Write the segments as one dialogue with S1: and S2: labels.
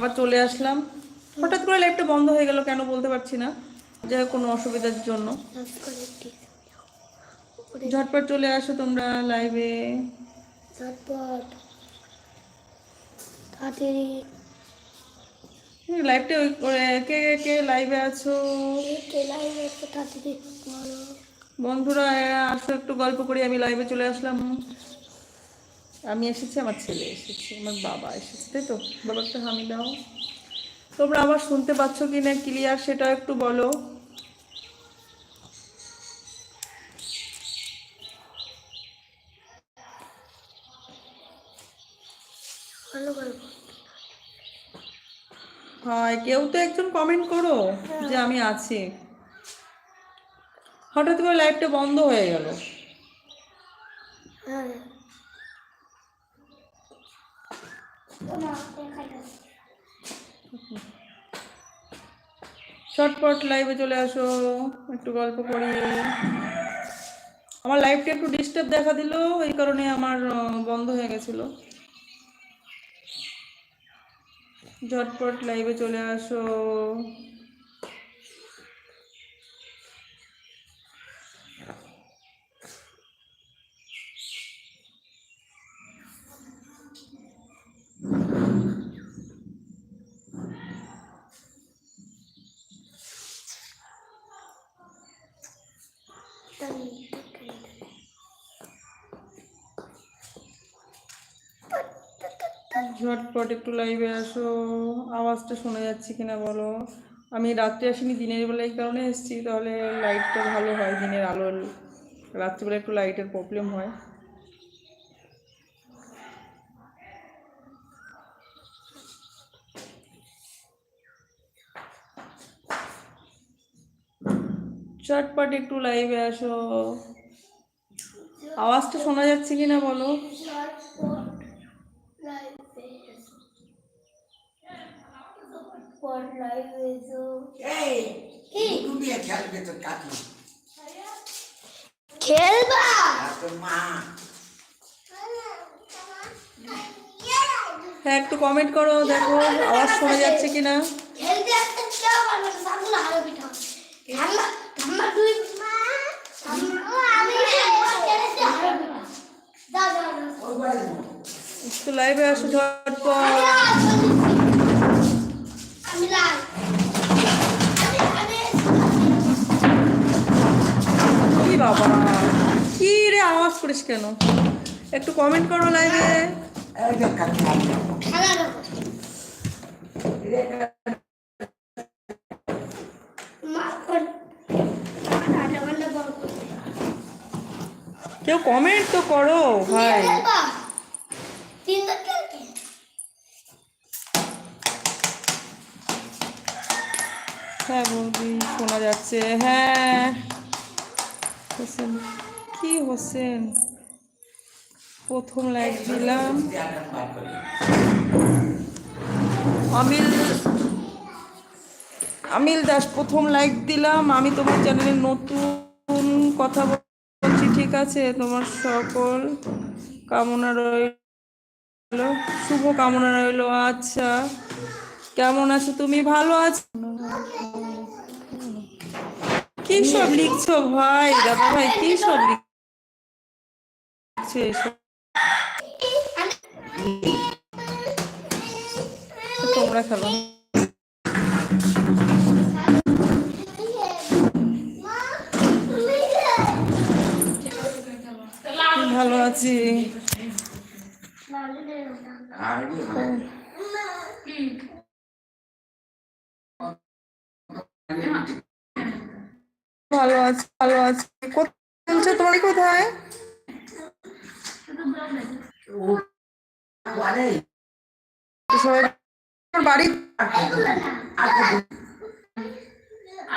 S1: আবার চলে আসলাম। হঠাৎ করে বন্ধ হয়ে গেল কেন বলতে পারছি না। যাই কোনো অসুবিধার জন্য। ঝটপট চলে আসো তোমরা লাইভে
S2: ঝটপট। তাড়াতাড়ি।
S1: লাইভটা ওই করে- কে কে কে লাইভে আছো? বন্ধুরা আসো একটু গল্প করি আমি লাইভে চলে আসলাম। আমি এসেছি আমার ছেলে এসেছে আমার বাবা এসেছে তাই তো? বাবা একটা হামি দাও। তোমরা আবার শুনতে পাচ্ছ কি না ক্লিয়ার সেটা একটু বলো। হয় কেউ তো একজন কমেন্ট করো যে আমি আছি। হঠাৎ করে লাইভটা বন্ধ হয়ে গেল।
S2: হ্যাঁ।
S1: চটপট লাইভে চলে আসো, একটু গল্প করি। আমার লাইভটা একটু ডিস্টার্ব দেখা দিল, এই কারণে আমার বন্ধ হয়ে গেছিল। ঝটপট লাইভে চলে আসো। ঝটপট একটু লাইভে আসো। আওয়াজটা শোনা যাচ্ছে কিনা বলো? আমি রাত্রে আসিনি, দিনের বেলা এই কারণে এসেছি, তাহলে লাইটটা ভালো হয়, দিনের আলো রাত্রিবেলা একটু লাইটের প্রবলেম হয়। চটপট একটু লাইভে আসো। আওয়াজটা শোনা যাচ্ছে কিনা বলো
S3: ডুবিয়ে খেলবে তো কাকি
S2: খেলবা
S3: আর তোর মা
S1: হ্যাঁ একটু কমেন্ট করো দেখো আওয়াজ শোনা যাচ্ছে
S2: পারবে না
S1: একটু লাইভে আসো ঝটপট। কি বাবা কি রে আওয়াজ করিস কেন? একটু কমেন্ট করো লাইভে কেউ কমেন্ট তো করো ভাই। হ্যাঁ বৌদি শোনা যাচ্ছে। হ্যাঁ। হোসেন কি হোসেন? প্রথম লাইক দিলাম। আমিল আমিল দাস, প্রথম লাইক দিলাম। আমি তোমার চ্যানেলে নতুন কথা বলছি, ঠিক আছে? তোমার সকল কামনা রইল। শুভ কামনা রইল আচ্ছা। কেমন আছো তুমি? ভালো আছো? কি সব লিখছো ভাই? দাদা ভাই, কি সব লিখছো? তোমরা খেলো ভালো আছি। ভালো আছি ভালো আছি। কোথায় তোমার কোথায়?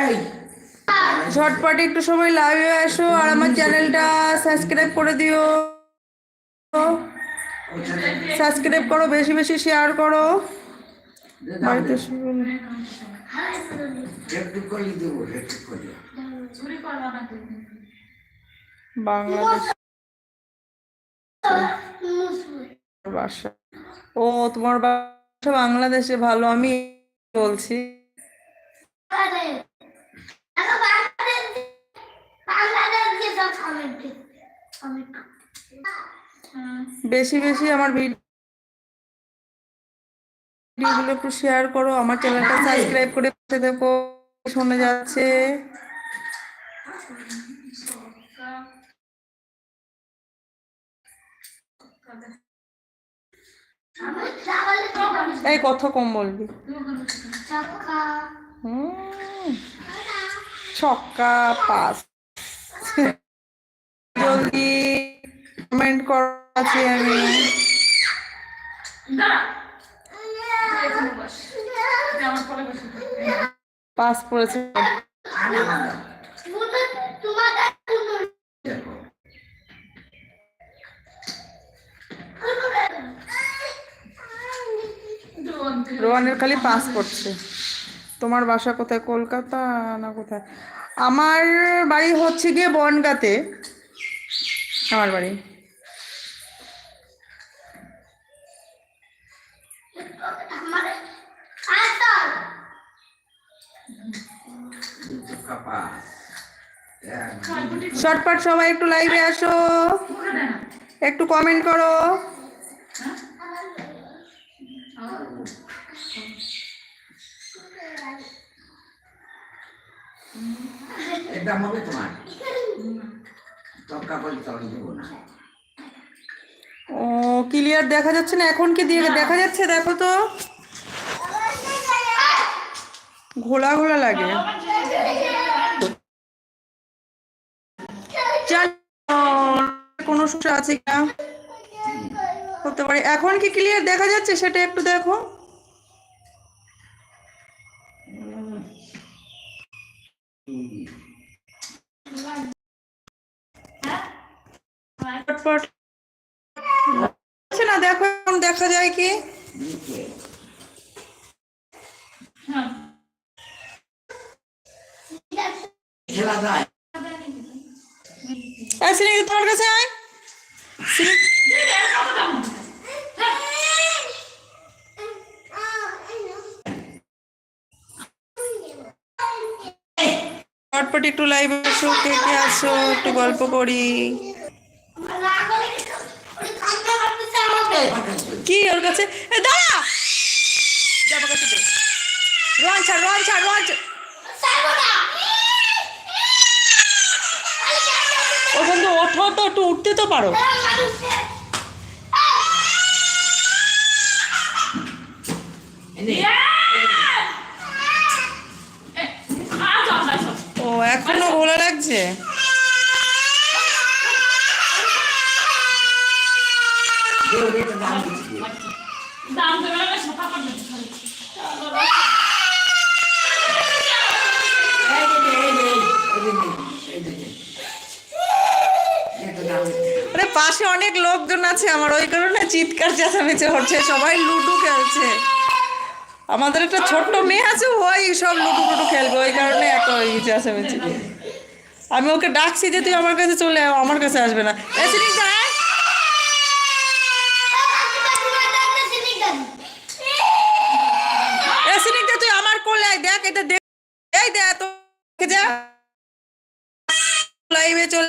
S3: এই
S1: ঝটপট একটু সবাই লাইভে আসো আর আমার চ্যানেলটা সাবস্ক্রাইব করে দিও। সাবস্ক্রাইব করো, বেশি বেশি শেয়ার করো। বাংলাদেশ বাসা। ও, তোমার বাসা বাংলাদেশে ভালো, আমি বলছি। বেশি বেশি আমার ভিডিওগুলো একটু শেয়ার করো, আমার চ্যানেলটা সাবস্ক্রাইব করে পাশে দেখো শোনা যাচ্ছে। এই কথা কম বলবি।
S2: ছক্কা
S1: পাস। জলদি কমেন্ট করাচ্ছি আমি। পাস পড়েছে। রোহানের খালি পাস করছে। তোমার বাসা কোথায়? কলকাতা না কোথায়? আমার বাড়ি হচ্ছে গিয়ে বনগাতে। আমার বাড়ি। শর্টপাট সবাই একটু লাইভে আসো। একটু কমেন্ট করো।
S3: এটা হবে তোমার? তক্কা করে চলে দেবো না।
S1: ও ক্লিয়ার দেখা যাচ্ছে না? এখন কি দিয়ে দেখা যাচ্ছে? দেখো তো। ঘোলা ঘোলা লাগে। কোনো সমস্যা আছে কিনা? হতে পারে। এখন কি ক্লিয়ার দেখা যাচ্ছে? সেটা একটু দেখো। পটপট আচ্ছা না, দেখো এখন দেখা যায় কি? তোমার কাছে আয়। চটপট একটু লাইভ আসো, কে কে আসো, একটু গল্প করি। কি ওর কাছে? এ দাঁড়া! জামা কাছে দে রোয়ান ছাড় রোয়ান ছাড় রোয়ান ওঠো তো একটু উঠতে তো পারো। ও এখনও ঘোলা লাগছে
S3: দেও দেও দাম দিচ্ছি এই যে, এই যে, এই যে, এই যে, এই যে। একটা দাম দিচ্ছি।
S1: আরে পাশে অনেক লোকজন আছে আমার ওই কারণে চিৎকার চেঁচামেচি হচ্ছে সবাই লুডু খেলছে। আমাদের একটা ছোট্ট মেয়ে আছে ওই সব লুডু টুডু খেলবে ওই কারণে একটা ওই চেঁচামেচি। আমি ওকে ডাকছি যে তুই আমার কাছে চলে আয়, আমার কাছে আসবে না। তুই আমার কোলে দেখ এটা দেখ এই দেখ তো লাইভে চল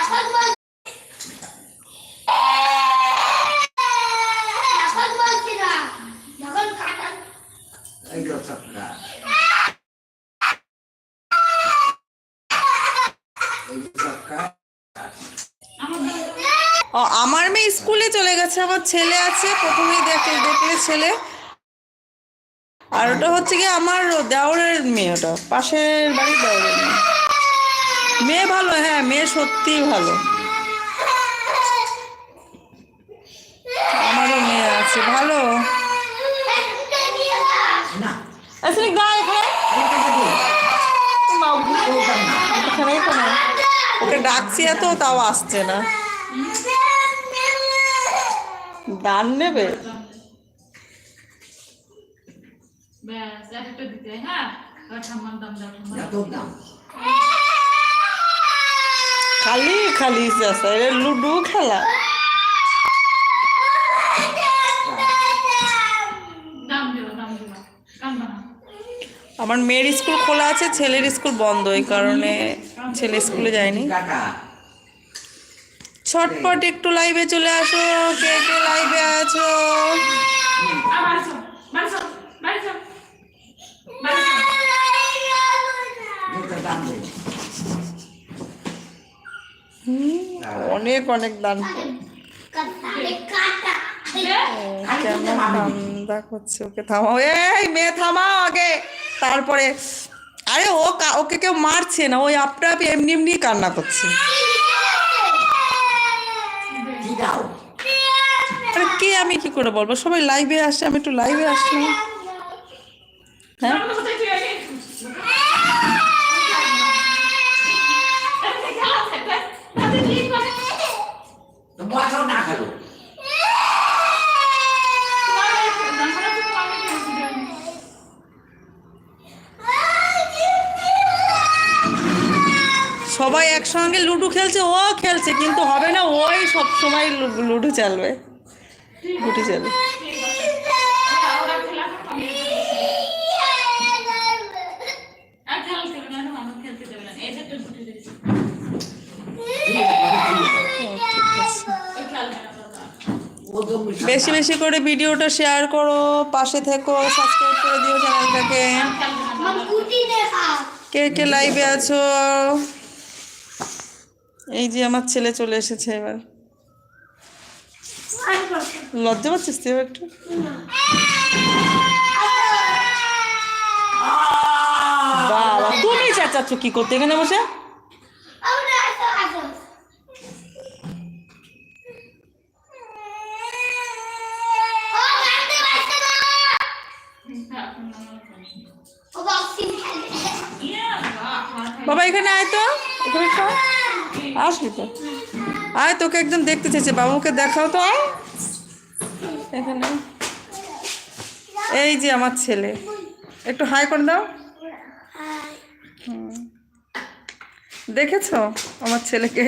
S2: এখন বল এখন বলছি না যখন কাটা
S3: এই তো তক্কা। এই যে তক্কা।
S1: ও আমার মেয়ে স্কুলে চলে গেছে আমার ছেলে আছে প্রথমেই দেখে দেখলে ছেলে। আর ওটা হচ্ছে কি আমার দেওরের মেয়ে ওটা পাশের বাড়ির দেওরের মেয়ে। মেয়ে ভালো হ্যাঁ মেয়ে সত্যিই ভালো। আমারও মেয়ে আছে ভালো।
S3: না,
S1: গা এখানে। এখানেই তো ওকে ডাকছি এত তাও আসছে না দান নেবে
S4: ব্যাস একটা দিতে হ্যাঁ ঠাম্মার দাম দাও ঠাম্মার
S3: যত নেবে?
S1: খালি খালি এটা লুডো খেলা। আমার মেয়ের স্কুল খোলা আছে ছেলের স্কুল বন্ধ এই কারণে ছেলে স্কুলে যায়নি। ছটপট একটু লাইভে চলে আসো। কে কে লাইভে আছো? অনেক অনেক দান।
S2: কাটা
S1: কেন কান্দা করছে ওকে থামাও। এই মেয়ে থামাও আগে। তারপরে আরে ও ওকে কেউ মারছে না। ওই আপনি এমনি এমনি কান্না করছে
S3: কি দাও
S1: আরে কে আমি কি করে বলব? সবাই লাইভে আসে, আমি একটু লাইভে আসলাম। হ্যাঁ? সবাই একসঙ্গে লুডো খেলছে, ও খেলছে, কিন্তু হবে না, ওই সব সময় লুডো চালবে।
S3: ও তো
S1: বেশি বেশি করে ভিডিওটা শেয়ার করো, পাশে থেকো সাবস্ক্রাইব করে দিও চ্যানেলটাকে। কে কে লাইভে আছো? এই যে আমার ছেলে চলে এসেছে এবার। লজ্জা পাচ্ছিস তুই একটু? বাবা, তুমি চেঁচাচ্ছ কি করতে এখানে বসে?
S4: বাবা,
S1: এখানে আয় তো। আসবি তো। আয়, তোকে একদম দেখতে চাইছে বাবুকে দেখাও তো। আয় এখানে। এই যে আমার ছেলে। একটু হাই করে দাও। দেখেছ? আমার ছেলেকে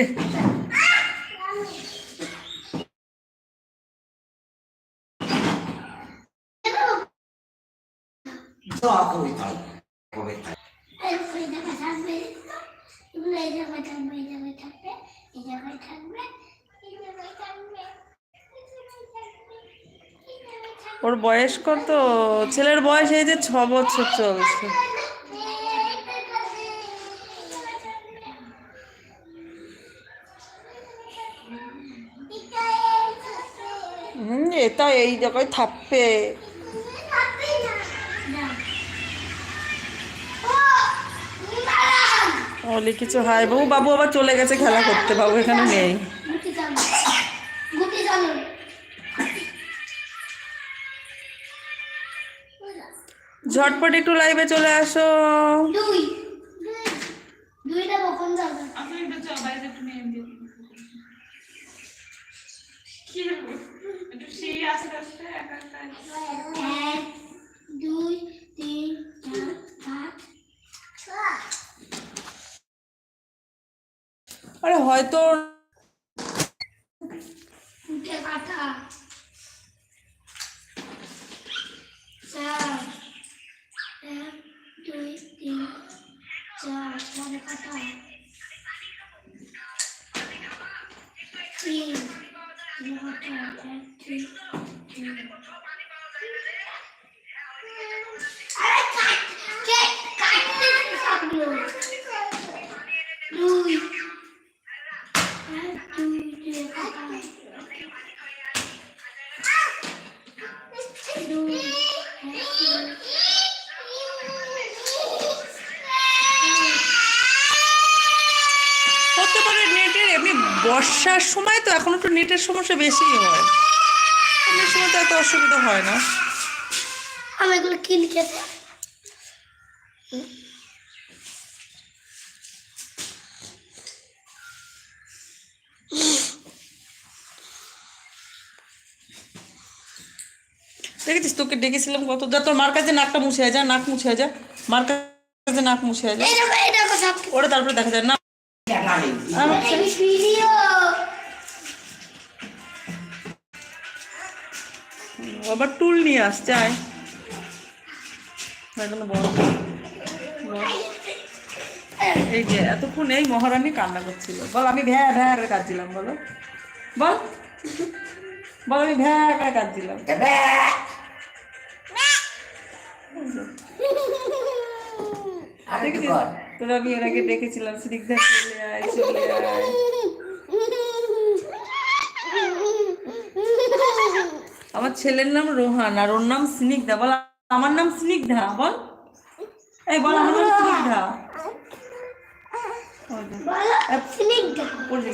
S3: তো কবিতা কবিতা
S2: এই জায়গায় থাকবে এগুলো এই জায়গায় থাকবে এই জায়গায় থাকবে এই জায়গায় থাকবে এই জায়গায় থাকবে এই জায়গায় থাকবে এই জায়গায় থাকবে
S1: ওর বয়স কত? ছেলের বয়স এই যে ছ বছর চলছে। হুম এটা এই জায়গায় থাকবে ও, লিখেছো, হাই বাবু বাবু আবার চলে গেছে, খেলা করতে, বাবু এখানে নেই। ঝটপট একটু লাইভে চলে আসো।
S2: দুই
S4: আপনি একটু চল বাইরে একটু নিয়ে দিও কি হলো? একটু সিঁড়ি আস্তে আস্তে একা একা
S2: এক দুই তিন চার পাঁচ ছয়
S1: আরে হয়তো
S2: উঠে কাটা চার এক দুই তিন চার চারে কাটা তিন তিন কাটা এক দুই তিন আরে কাট কে কাটতে সবগুলো দুই এক দুই তিন কাটা দুই এক দুই
S1: হতে পারে নেটের, এমনি বর্ষার সময় তো এখন একটু নেটের সমস্যা বেশি হয়। সময় তো এত অসুবিধা হয় না।
S2: আমি এগুলো কি
S1: দেখেছিস তোকে ডেকেছিলাম কত? যা তোর মার কাছে নাকটা মুছে যা নাক মুছে যা। মার কাছে নাক মুছে যা। ওরা তারপরে দেখা যায় না। আবার টুল নিয়ে আসছে আয়। এই যে এতক্ষণ এই মহারানী কান্না করছিল। বল আমি ভ্যা ভ্যা করে কাঁদছিলাম বলো। বল। বল আমি ভ্যা করে কাঁদছিলাম। দেখেছিস? আমি এর আগে দেখেছিলাম স্নিগ্ধা চলে আয় চলে আয়। আমার ছেলের নাম রোহান আর ওর নাম স্নিগ্ধা। বল আমার নাম স্নিগ্ধা বল। এই বল আমার নাম স্নিগ্ধা।
S2: স্নিগ্ধা।
S1: পড়ে